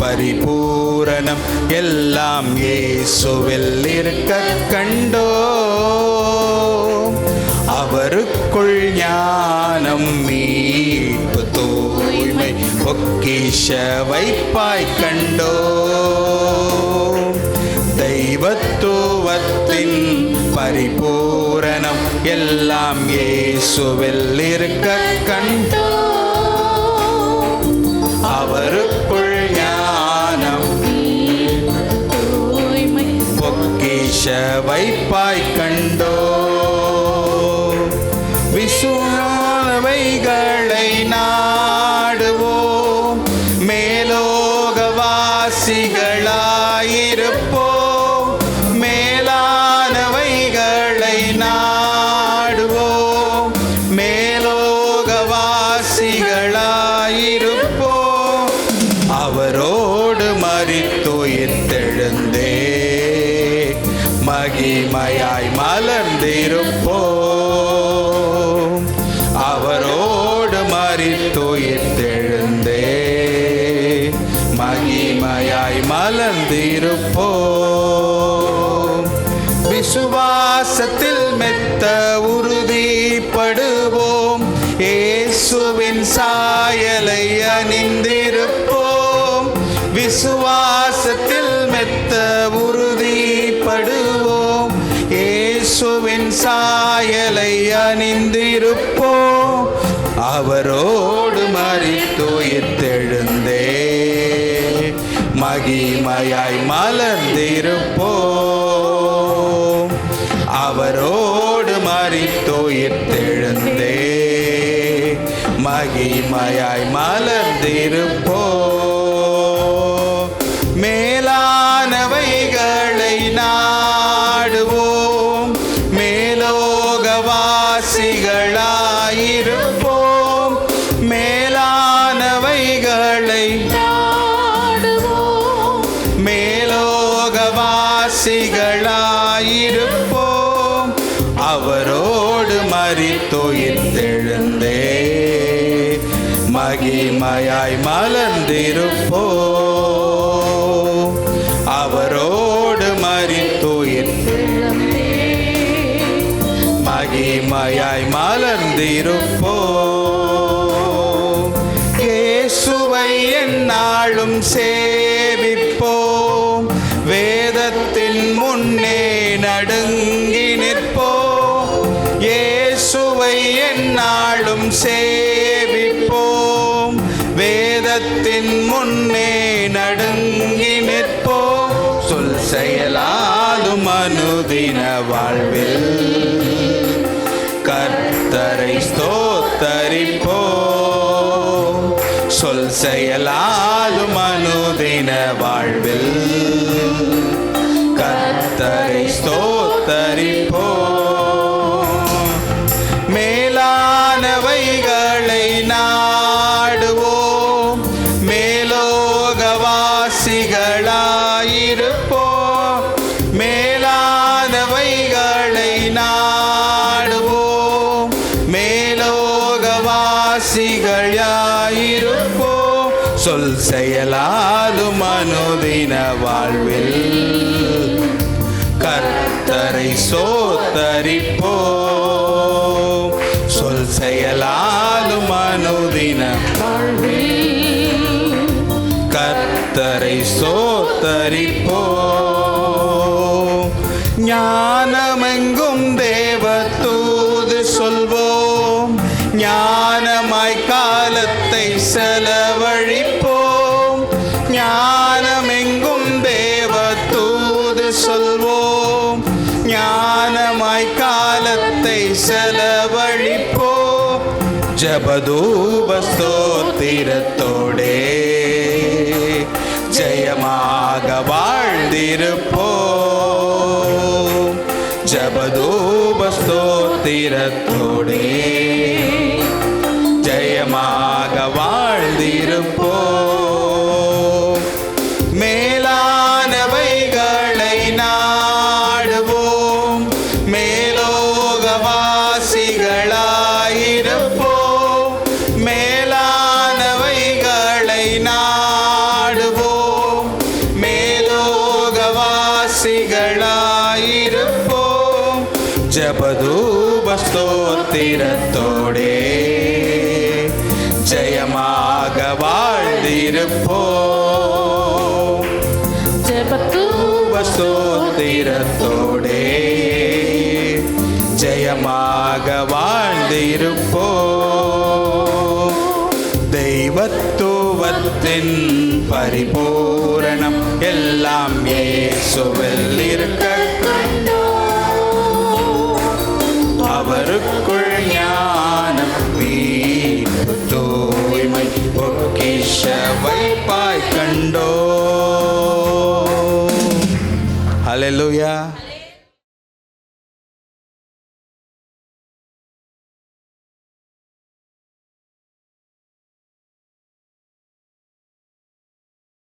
பரிபூரணம் எல்லாம் இயேசுவில் இருக்க கண்டோ. அவருக்குள் ஞானம் மீட்பு தூய்மை பொக்கிஷ வைப்பாய் கண்டோ. தெய்வத்துவத்தின் பரிபூரணம் எல்லாம் இயேசுவில் இருக்க கண்டோ. அவருக்குள் ஞானம். பொக்கிஷ வைப்பாய் கண்டோ விசுவானவைகளை நாடுவோம். மேலோகவாசிகளாயிருப்போம். அவரோடு மகிமையாய் மலர்ந்திருப்போம் அவரோடு மறித்துயிர்த்தெழுந்தே மகிமையாய் மலர்ந்திருப்போம் விசுவாசத்தில் மெத்த உறுதிப்படுவோம். இயேசுவின் சாயலை அணிந்திருப்போம் விசுவாசத்தில் மெத்த உறுதிப்படுவோம். இயேசுவின் சாயலை அணிந்திருப்போம். அவரோடு மறித்துயிர்த்தெழுந்தே மகிமையாய் மலர்ந்திருப்போம். அவரோடு மறித்துயிர்த்தெழுந்தே மகிமையாய் மலர்ந்திருப்போம். மேலோகவாசிகளாயிருப்போம் மேலானவைகளை மேலோகவாசிகளாயிருப்போம். அவரோடு மறித்துயிர்த்தெழுந்தே மகிமையாய் மலர்ந்திருப்போம். மகிமையாய் மலர்ந்திருப்போம் இயேசுவை எந்நாளும் சேவிப்போம். வேதத்தின் முன்னே நடுங்கி நிற்போம். இயேசுவை எந்நாளும் சேவிப்போம். வேதத்தின் முன்னே நடுங்கி நிற்போம். சொல் செயலாலும் அனுதின வாழ்வில். கர்த்தரை ஸ்தோத்தரிப்போம் சொல் செயலாலும் அனுதின வாழ்வில். கர்த்தரை ஸ்தோத்தரிப்போம் மேலானவைகளை நாடுவோம். மேலோகவாசிகளா மேலோகவாசிகளாயிருப்போம் சொல் செயலாலும் அனுதின வாழ்வில். கர்த்தரை சோத்தரிப்போ. சொல் செயலாலும் அனுதின கர்த்தரை சோத்தரிப்போ. ஞானமெங்கும் தே செலவழிப்போம். ஞானமெங்கும் தேவ தூது சொல்வோம். ஞானமாய் காலத்தை செலவழிப்போம். ஜபதூப ஸ்தோத்திரத்தோடே. ஜெயமாக வாழ்ந்திருப்போம். ஜபதூப ஸ்தோத்திரத்தோடே. ஜெயமாக வாழ்ந்திருப்போம். மேலானவைகளை நாடுவோம். மேலோகவாசிகளாயிருப்போம். மேலானவைகளை நாடுவோம். வாசிகளாயிருப்போம் ஜபதூபஸ்தோத்திரத்தோடே. ஜெயமாக வாழ்ந்திருப்போம். ஜெபத்து ஜெயமாக வாழ்ந்திருப்போம். தெய்வத்துவத்தின் பரிபூரணம் எல்லாம் இயேசுவில் இருக்க அவருக்குள் ஞானம் மீட்பு பொக்கிஷவை பாய் கண்டோ ஹalleluya